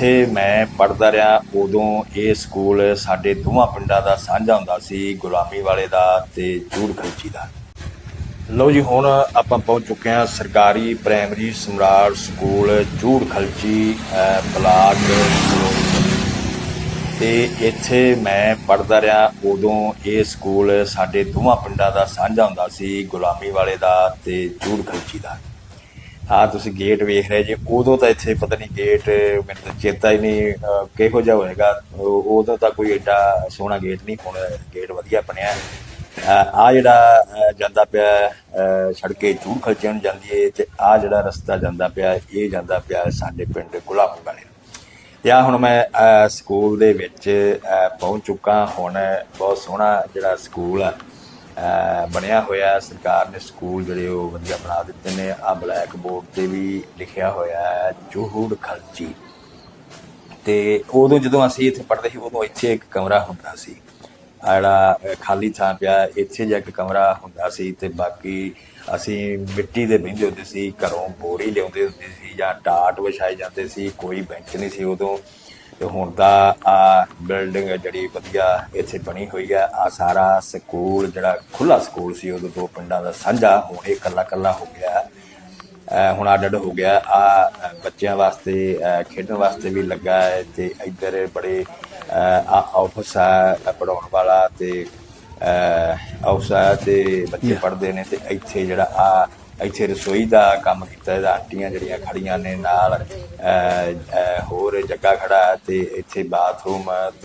ਇੱਥੇ ਮੈਂ ਪੜਦਾ ਰਿਹਾ, ਉਦੋਂ ਇਹ ਸਕੂਲ ਸਾਡੇ ਦੋਵਾਂ ਪਿੰਡਾਂ ਦਾ ਸਾਂਝਾ ਹੁੰਦਾ ਸੀ, ਗੁਲਾਮੀ ਵਾਲੇ ਦਾ ਤੇ ਜੂੜ ਖਲਚੀ ਦਾ ਲਓ ਜੀ, ਹੁਣ ਆਪਾਂ ਪਹੁੰਚ ਚੁੱਕੇ ਹਾਂ ਸਰਕਾਰੀ primary smart school Jurh Khalchi block Firozpur. ਤੇ ਇੱਥੇ ਮੈਂ ਪੜਦਾ ਰਿਹਾ, ਉਦੋਂ ਇਹ ਸਕੂਲ ਸਾਡੇ ਦੋਵਾਂ ਪਿੰਡਾਂ ਦਾ ਸਾਂਝਾ ਹੁੰਦਾ ਸੀ, ਗੁਲਾਮੀ ਵਾਲੇ ਦਾ ਤੇ ਜੂੜ ਖਲਚੀ ਦਾ ਆ ਤੁਸੀਂ ਗੇਟ ਵੇਖ ਰਹੇ ਜੇ ਉਦੋਂ ਤਾਂ ਇੱਥੇ ਪਤਾ ਨਹੀਂ ਗੇਟ ਮੈਨੂੰ ਤਾਂ ਚੇਤਾ ਹੀ ਨਹੀਂ ਕਿਹੋ ਜਿਹਾ ਹੋਏਗਾ। ਉਦੋਂ ਤਾਂ ਕੋਈ ਐਡਾ ਸੋਹਣਾ ਗੇਟ ਨਹੀਂ ਹੁਣ ਗੇਟ ਵਧੀਆ ਬਣਿਆ। ਆ ਜਿਹੜਾ ਜਾਂਦਾ ਪਿਆ ਅਹ, ਸੜਕੇ ਚੂੜ ਖਲਚਣ ਨੂੰ ਜਾਂਦੀ ਏ ਤੇ ਆ ਜਿਹੜਾ ਰਸਤਾ ਜਾਂਦਾ ਪਿਆ ਇਹ ਜਾਂਦਾ ਪਿਆ ਸਾਡੇ ਪਿੰਡ ਗੁਲਾਮੀ ਵਾਲੇ। ਨੂੰ। ਤੇ ਆ ਹੁਣ ਮੈਂ ਸਕੂਲ ਦੇ ਵਿੱਚ ਪਹੁੰਚ ਚੁੱਕਾ। ਹੁਣ ਬਹੁਤ ਸੋਹਣਾ ਜਿਹੜਾ ਸਕੂਲ ਆ ਬਣਿਆ ਹੋਇਆ ਸਰਕਾਰ ਨੇ ਸਕੂਲ ਜਿਹੜੇ ਉਹ ਵਧੀਆ ਬਣਾ ਦਿੱਤੇ ਨੇ। ਆ ਬਲੈਕ ਬੋਰਡ ਤੇ ਵੀ ਲਿਖਿਆ ਹੋਇਆ ਹੈ ਜੋਹੂੜ ਖਲਚੀ। ਤੇ ਉਦੋਂ ਜਦੋਂ ਅਸੀਂ ਇੱਥੇ ਪੜ੍ਹਦੇ ਸੀ, ਉਦੋਂ ਇੱਥੇ ਇੱਕ ਕਮਰਾ ਹੁੰਦਾ ਸੀ। ਆ ਜਿਹੜਾ ਖਾਲੀ ਥਾਂ ਪਿਆ, ਇੱਥੇ ਜਿਹਾ ਕੇ ਕਮਰਾ ਹੁੰਦਾ ਸੀ ਤੇ ਬਾਕੀ ਅਸੀਂ ਮਿੱਟੀ ਦੇ ਬਹਿੰਦੇ ਹੁੰਦੇ ਸੀ, ਘਰੋਂ ਬੋਰੀ ਲਿਆਉਂਦੇ ਹੁੰਦੇ ਸੀ ਜਾਂ ਟਾਟ ਵਿਛਾਏ ਜਾਂਦੇ ਸੀ, ਕੋਈ ਬੈਂਚ ਨਹੀਂ ਸੀ ਉਦੋਂ। ਤੇ ਹੁਣ ਤਾਂ ਆ ਬਿਲਡਿੰਗ ਜਿਹੜੀ ਵਧੀਆ ਇੱਥੇ ਬਣੀ ਹੋਈ ਆ ਆ ਸਾਰਾ ਸਕੂਲ ਜਿਹੜਾ ਖੁੱਲਾ ਸਕੂਲ ਸੀ ਉਦੋਂ ਦੋ ਪਿੰਡਾਂ ਦਾ ਸਾਂਝਾ ਹੁਣ ਇਹ ਕੱਲਾ ਕੱਲਾ ਹੋ ਗਿਆ। ਹੁਣ ਅੱਡ ਹੋ ਗਿਆ। ਆ ਬੱਚਿਆਂ ਵਾਸਤੇ ਖੇਡਣ ਵਾਸਤੇ ਵੀ ਲੱਗਾ ਹੈ ਤੇ ਇੱਧਰ ਬੜੇ ਆ ਆਫਿਸ ਆ ਪੜਾਉਣ ਵਾਲਾ ਤੇ ਆਫਿਸ ਆ ਤੇ ਬੱਚੇ ਪੜ੍ਹਦੇ ਨੇ ਤੇ ਇੱਥੇ ਜਿਹੜਾ ਆ ਇੱਥੇ ਰਸੋਈ ਦਾ ਕੰਮ ਕੀਤਾ, ਇਹਦਾ ਆਂਟੀਆਂ ਜਿਹੜੀਆਂ ਖੜੀਆਂ ਨੇ ਨਾਲ ਹੋਰ ਜੱਗਾ ਖੜਾ ਹੈ ਤੇ ਇੱਥੇ ਬਾਥਰੂਮ